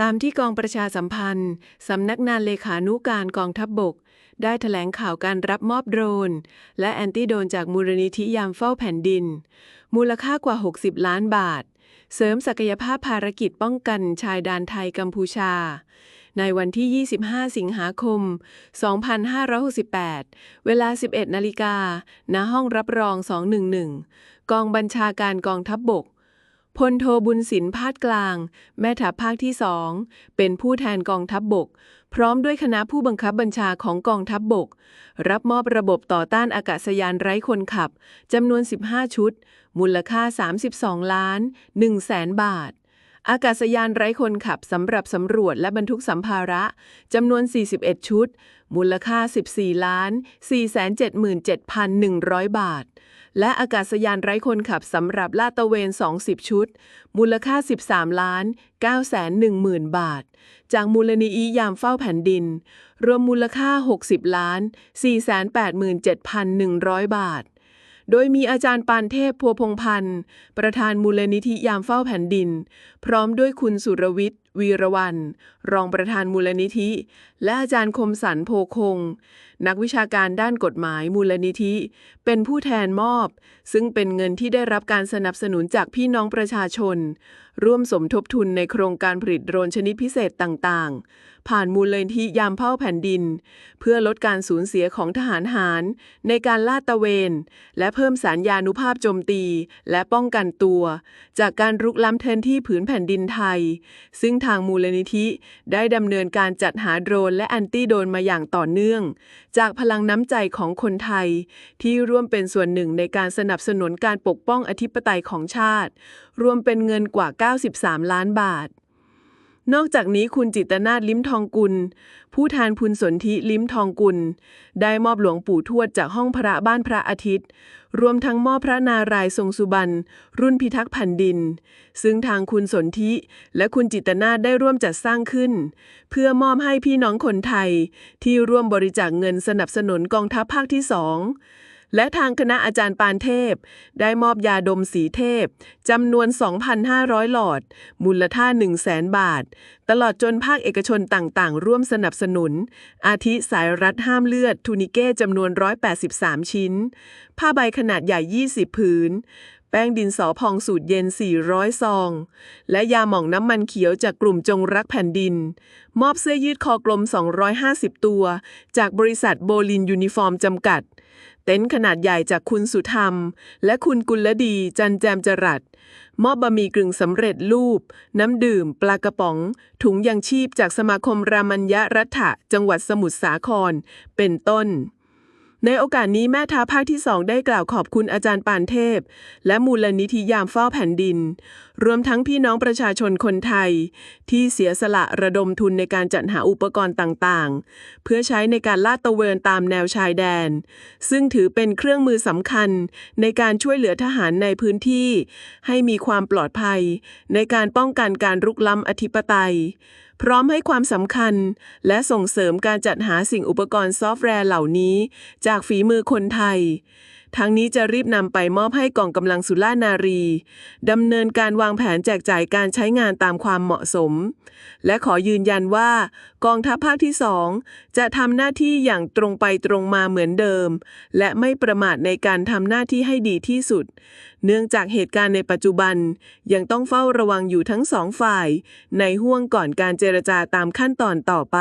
ตามที่กองประชาสัมพันธ์ สำนักงานเลขานุการกองทัพบบก ได้ถแถลงข่าวการรับมอบโดรน และแอนตี้โดรนจากมูลนิธิยามเฝ้าแผ่นดิน มูลค่ากว่า 60 ล้านบาท เสริมศักยภาพภารกิจป้องกันชายแดนไทยกัมพูชา ในวันที่ 25 สิงหาคม 2568 เวลา 11 นาฬิกาณห้องรับรอง 211 กองบัญชาการกองทัพบบก พลโทบุญสินพาดกลาง แม่ทัพภาคที่สองเป็นผู้แทนกองทัพบบก พร้อมด้วยคณะผู้บังคับบัญชาของกองทัพบบก รับมอบระบบต่อต้านอากาศยานไร้คนขับจำนวน 15 ชุด มูลค่า 32 ล้าน1แสนบาท อากาศยานไร้คนขับสำหรับสำรวจและบรรทุกสัมภาระจำนวน 41 ชุด มูลค่า 14ล้าน477,100 บาท และอากาศยานไร้คนขับสำหรับลาดตระเวน 20 ชุด มูลค่า 13 ล้าน 910,000 บาท จากมูลนิธิยามเฝ้าแผ่นดิน รวมมูลค่า 60 ล้าน 4 8 7 1 0 0 บาท โดยมีอาจารย์ปานเทพพัวพงพันธ์ ประธานมูลนิธิยามเฝ้าแผ่นดิน พร้อมด้วยคุณสุรวิทย์ วีรวัน รองประธานมูลนิธิ และอาจารย์คมสันโพคง นักวิชาการด้านกฎหมายมูลนิธิ เป็นผู้แทนมอบ ซึ่งเป็นเงินที่ได้รับการสนับสนุนจากพี่น้องประชาชน ร่วมสมทบทุนในโครงการผลิตโดรนชนิดพิเศษต่างๆ ผ่านมูลนิธิยามเฝ้าแผ่นดิน เพื่อลดการสูญเสียของทหารหาร ในการลาดตระเวน และเพิ่มสารยานุภาพโจมตี และป้องกันตัว จากการรุกล้ำแทนที่ผืนแผ่นดินไทย ซึ่งทางมูลนิธิ ได้ดำเนินการจัดหาโดรนและแอนตี้โดรนมาอย่างต่อเนื่อง จากพลังน้ำใจของคนไทย ที่ร่วมเป็นส่วนหนึ่งในการสนับสนุนการปกป้องอธิปไตยของชาติ รวมเป็นเงินกว่า 93 ล้านบาท นอกจากนี้คุณจิตนาถลิ้มทองกุล ผู้แทนพุนสนธิลิ้มทองกุล ได้มอบหลวงปู่ทวดจากห้องพระบ้านพระอาทิตย์ รวมทั้งมอบพระนารายณ์ทรงสุบรรณรุ่นพิทักษ์แผ่นดิน ซึ่งทางคุณสนธิและคุณจิตนาถได้ร่วมจัดสร้างขึ้น เพื่อมอบให้พี่น้องคนไทย ที่ร่วมบริจาคเงินสนับสนุนกองทัพภาคที่สอง และทางคณะอาจารย์ปานเทพ ได้มอบยาดมสีเทพจำนวน 2,500 หลอด มูลค่า 1 0 0 0 0 0 บาท ตลอดจนภาคเอกชนต่างๆ ร่วมสนับสนุน อาทิสายรัดห้ามเลือด ทูนิเก้จำนวน 183 ชิ้น ผ้าใบขนาดใหญ่ 20 ผืน แป้งดินสอพองสูตรเย็น 400 ซอง และยาหม่องน้ำมันเขียวจากกลุ่มจงรักแผ่นดิน มอบเสื้อยืดคอกลม 250 ตัว จากบริษัทโบลินยูนิฟอร์มจำกัด เต็นท์ขนาดใหญ่จากคุณสุธรรม และคุณกุลดีจันแจมจรัสมอบบะหมี่กึ่งสำเร็จรูป น้ำดื่ม ปลากระป๋อง ถุงยังชีพจากสมาคมรามัญญรัฐะจังหวัดสมุทรสาคร เป็นต้น ในโอกาสนี้แม่ทัพภาคที่สองได้กล่าวขอบคุณอาจารย์ปานเทพ และมูลนิธิยามเฝ้าแผ่นดิน รวมทั้งพี่น้องประชาชนคนไทย ที่เสียสละระดมทุนในการจัดหาอุปกรณ์ต่างๆ เพื่อใช้ในการลาดตระเวนตามแนวชายแดน ซึ่งถือเป็นเครื่องมือสำคัญในการช่วยเหลือทหารในพื้นที่ ให้มีความปลอดภัย ในการป้องกันการรุกล้ำอธิปไตย พร้อมให้ความสำคัญ และส่งเสริมการจัดหาสิ่งอุปกรณ์ซอฟต์แวร์เหล่านี้ จากฝีมือคนไทย ทั้งนี้จะรีบนำไปมอบให้กองกำลังสุรานารีดำเนินการวางแผนแจกจ่ายการใช้งานตามความเหมาะสม และขอยืนยันว่า กองทัพภาคที่สองจะทำหน้าที่อย่างตรงไปตรงมาเหมือนเดิม และไม่ประมาทในการทำหน้าที่ให้ดีที่สุด เนื่องจากเหตุการณ์ในปัจจุบัน ยังต้องเฝ้าระวังอยู่ทั้งสองฝ่าย ในห่วงก่อนการเจรจาตามขั้นตอนต่อไป